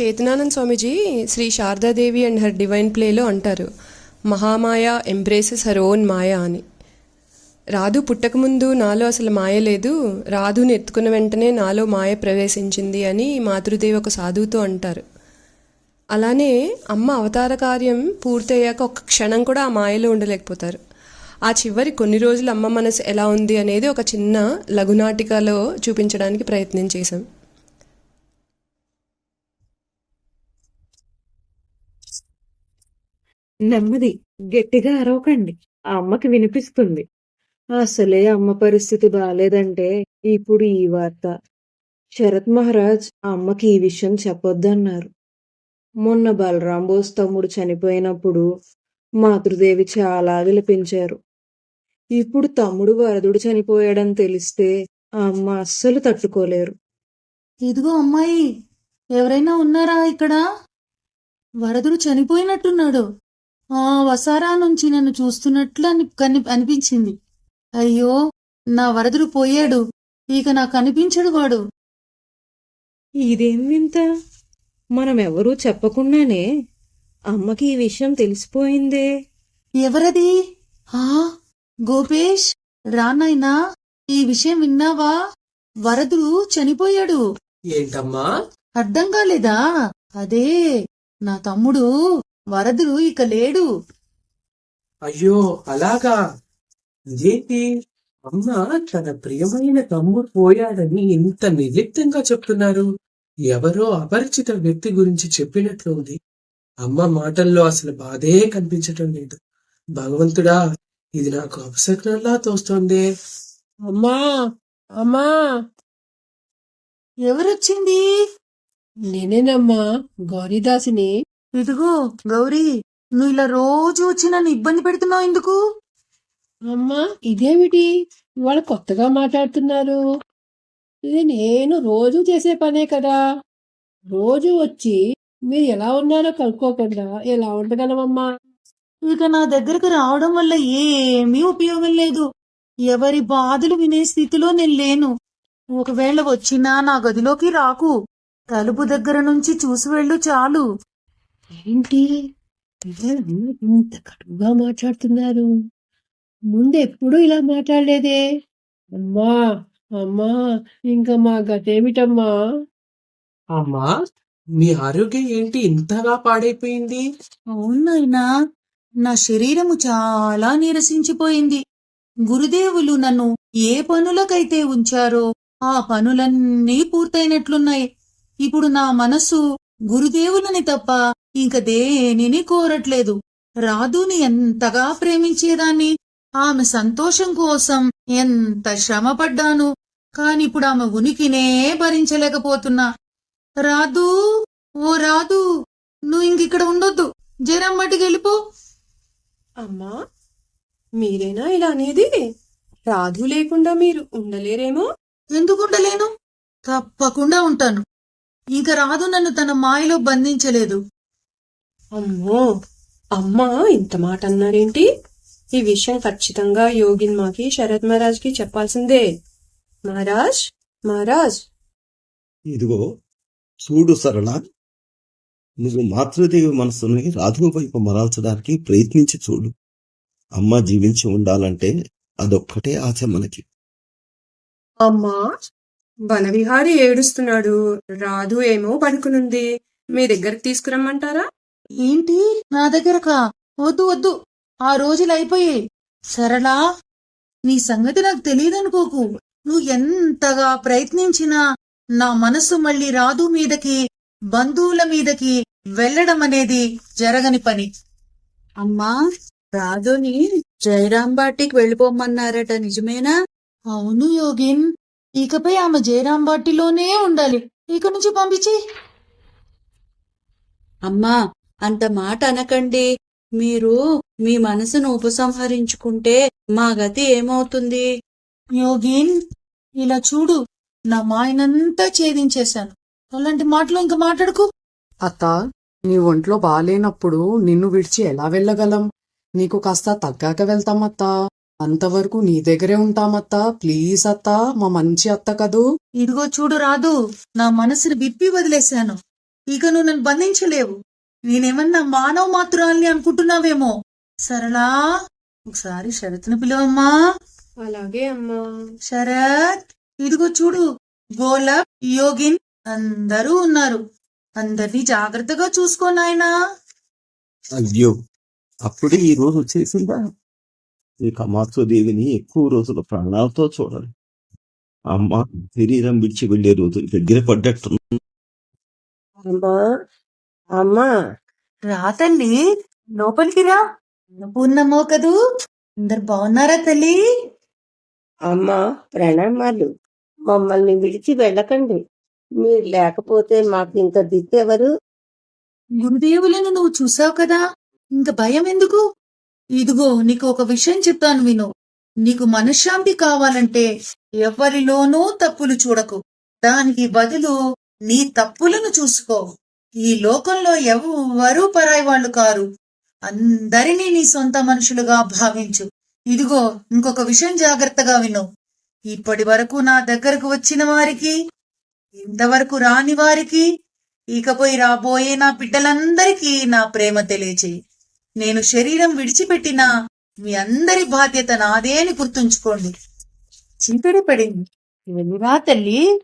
Chetanananda Swamiji Shri Sarada Devi and her divine ప్లేలో అంటారు. Mahamaya embraces her own maya అని. రాధు పుట్టకముందు నాలో అసలు మాయ లేదు రాధుని ఎత్తుకున్న వెంటనే నాలో మాయ ప్రవేశించింది అని మాతృదేవి ఒక సాధువుతో అంటారు. అలానే అమ్మ అవతార కార్యం పూర్తయ్యాక ఒక్క క్షణం కూడా ఆ మాయలో ఉండలేకపోతారు. ఆ చివరి కొన్ని రోజులు అమ్మ మనసు ఎలా ఉంది అనేది ఒక చిన్న లఘునాటికలో చూపించడానికి ప్రయత్నం చేశాం. నెమ్మది గట్టిగా అరవకండి. ఆ అమ్మకి వినిపిస్తుంది. అసలే అమ్మ పరిస్థితి బాలేదంటే ఇప్పుడు ఈ వార్త. శరత్ మహారాజ్ అమ్మకి ఈ విషయం చెప్పొద్దన్నారు. మొన్న బలరాం బోస్ తమ్ముడు చనిపోయినప్పుడు మాతృదేవి చాలా విలపించారు. ఇప్పుడు తమ్ముడు వరదుడు చనిపోయాడని తెలిస్తే ఆ అమ్మ అస్సలు తట్టుకోలేరు. ఇదిగో అమ్మాయి ఎవరైనా ఉన్నారా ఇక్కడ? వరదుడు చనిపోయినట్టున్నాడు. వసారా నుంచి నన్ను చూస్తున్నట్లు అని కని అనిపించింది. అయ్యో నా వరదుడు పోయాడు. ఇక నాకు కనిపించడు వాడు. ఇదేం వింత మనం ఎవరూ చెప్పకుండానే అమ్మకి ఈ విషయం తెలిసిపోయిందే. ఎవరది? ఆ గోపేష్ రానాయనా ఈ విషయం విన్నావా? వరదుడు చనిపోయాడు. ఏంటమ్మా? అర్థం కాలేదా? అదే నా తమ్ముడు వరదుడు ఇక లేడు. అయ్యో అలాగా? ఇదేంటి అమ్మ తన ప్రియమైన తమ్ముడు పోయాడని ఇంత నిర్లిప్తంగా చెప్తున్నారు. ఎవరో అపరిచిత వ్యక్తి గురించి చెప్పినట్లు ఉంది. అమ్మ మాటల్లో అసలు బాధే కనిపించటం లేదు. భగవంతుడా ఇది నాకు అపశకునంలా తోస్తోంది. అమ్మా అమ్మా! ఎవరొచ్చింది? నేనేనమ్మా గౌరీదాసిని. ఇదిగో గౌరీ నువ్వు ఇలా రోజు వచ్చి నన్ను ఇబ్బంది పెడుతున్నావు ఎందుకు? అమ్మా ఇదేమిటి? ఇవాళ కొత్తగా మాట్లాడుతున్నారు. ఇది నేను రోజు చేసే పనే కదా. రోజు వచ్చి మీరు ఎలా ఉన్నారో కనుక్కోకుండా ఎలా ఉండగలమమ్మా? ఇక నా దగ్గరకు రావడం వల్ల ఏమీ ఉపయోగం లేదు. ఎవరి బాధలు వినే స్థితిలో నేను లేను. ఒకవేళ వచ్చినా నా గదిలోకి రాకు. తలుపు దగ్గర నుంచి చూసి వెళ్ళు చాలు. ఏంటి? ఇంత కటుగా మాట్లాడుతున్నారు? ముందు ఎప్పుడూ ఇలా మాట్లాడలేదే? అమ్మా అమ్మా ఇంకా మా గతేమిటమ్మా? అమ్మా మీ ఆరోగ్యం ఏంటి ఇంతగా పాడైపోయింది? అవునాయినా నా శరీరము చాలా నీరసించిపోయింది. గురుదేవులు నన్ను ఏ పనులకైతే ఉంచారో ఆ పనులన్నీ పూర్తయినట్లున్నాయి. ఇప్పుడు నా మనస్సు గురుదేవులని తప్ప ఇంక దేనిని కోరట్లేదు. రాధుని ఎంతగా ప్రేమించేదాన్ని? ఆమె సంతోషం కోసం ఎంత శ్రమపడ్డాను. కానిప్పుడు ఆమె ఉనికినే భరించలేకపోతున్నా. రాధు ఓ రాధు నువ్వు ఇంకిక్కడ ఉండొద్దు. జరమ్మటికి వెళ్ళిపో. అమ్మా మీరేనా ఇలా అనేది? రాధు లేకుండా మీరు ఉండలేరేమో? ఎందుకుండలేను తప్పకుండా ఉంటాను. ఇంక రాధు నన్ను తన మాయలో బంధించలేదు. అమ్మో! అమ్మా ఇంత మాట అన్నారేంటి? ఈ విషయం ఖచ్చితంగా యోగిన్ మాకి శరత్ మహారాజ్కి చెప్పాల్సిందే. మహారాజ్? మహారాజ్? ఇదిగో చూడు సరళ నువ్వు మాతృదేవి మనసుని రాధువు వైపు మరల్చడానికి ప్రయత్నించి చూడు. అమ్మ జీవించి ఉండాలంటే అదొక్కటే ఆశ మనకి. అమ్మా వనవిహారి ఏడుస్తున్నాడు. రాధు ఏమో పడుకునుంది. మీ దగ్గరికి తీసుకురమ్మంటారా? ఏంటి? నా దగ్గరకా? వద్దు వద్దు. ఆ రోజులు అయిపోయాయి. సరళా నీ సంగతి నాకు తెలియదనుకోకు నువ్వు ఎంతగా ప్రయత్నించినా నా మనస్సు మళ్ళీ రాధు మీదకి బంధువుల మీదకి వెళ్ళడం అనేది జరగని పని. అమ్మా రాధుని జయరాం బాటికి వెళ్ళిపోమన్నారట నిజమేనా? అవును యోగిన్. ఇకపై ఆమె జయరాం బాటిలోనే ఉండాలి. ఇక నుంచి పంపించి. అమ్మా అంత మాట అనకండి. మీరు మీ మనసును ఉపసంహరించుకుంటే మా గతి ఏమవుతుంది? యోగిన్ ఇలా చూడు నా మాయనంతా ఛేదించేశాను. అలాంటి మాటలు ఇంకా మాట్లాడుకు. అత్త నీ ఒంట్లో బాలేనప్పుడు నిన్ను విడిచి ఎలా వెళ్ళగలం? నీకు కాస్త తగ్గాక వెళ్తామత్తా అంతవరకు నీ దగ్గరే ఉంటామత్తా ప్లీజ్ అత్తా మా మంచి అత్త కదూ. ఇదిగో చూడు రాదు నా మనసుని విప్పి వదిలేశాను. ఇక నువ్వు నన్ను బంధించలేవు. నేనేమన్నా మానవ మాత్రాల్ని అనుకుంటున్నావేమో? సరళా ఒకసారి శరత్ను పిలవమ్మా. అలాగే అమ్మా. శరత్ ఇదిగో చూడు గోలప్ యోగిన్ అందరూ ఉన్నారు. అందరినీ జాగ్రత్తగా చూసుకో నాయనా. అయ్యో అప్పుడే ఈ రోజు వచ్చేసిందా? ఇక మాతృదేవిని ఎక్కువ రోజులు ప్రాణాలతో చూడాలి. అమ్మ శరీరం విడిచి వెళ్ళే రోజు దగ్గర పడ్డట్టు అమ్మా అమ్మా! రా తల్లి! లోపలికి రా! పూర్ణమ్మో కదూ! అందరు బాగున్నారా తల్లి? అమ్మా ప్రణామాలు. మమ్మల్ని విడిచి వెళ్ళకండి. మీరు లేకపోతే మాకు ఇంత దిత్తెవరు గురుదేవులను నువ్వు చూసావు కదా! ఇంక భయం ఎందుకు? ఇదిగో నీకు ఒక విషయం చెప్తాను విను. నీకు మనశ్శాంతి కావాలంటే ఎవరిలోనూ తప్పులు చూడకు. దానికి బదులు నీ తప్పులను చూసుకో. ఈ లోకంలో ఎవ్వరూ పరాయి వాళ్ళు కారు? అందరినీ నీ సొంత మనుషులుగా భావించు. ఇదిగో ఇంకొక విషయం జాగ్రత్తగా విను. ఇప్పటి వరకు నా దగ్గరకు వచ్చిన వారికి ఇంతవరకు రాని వారికి ఇకపై రాబోయే నా బిడ్డలందరికీ నా ప్రేమ తెలియచేయి. నేను శరీరం విడిచిపెట్టినా మీ అందరి బాధ్యత నాదే అని గుర్తుంచుకోండి. చీకటి పడింది. వెళ్ళిరా తల్లి?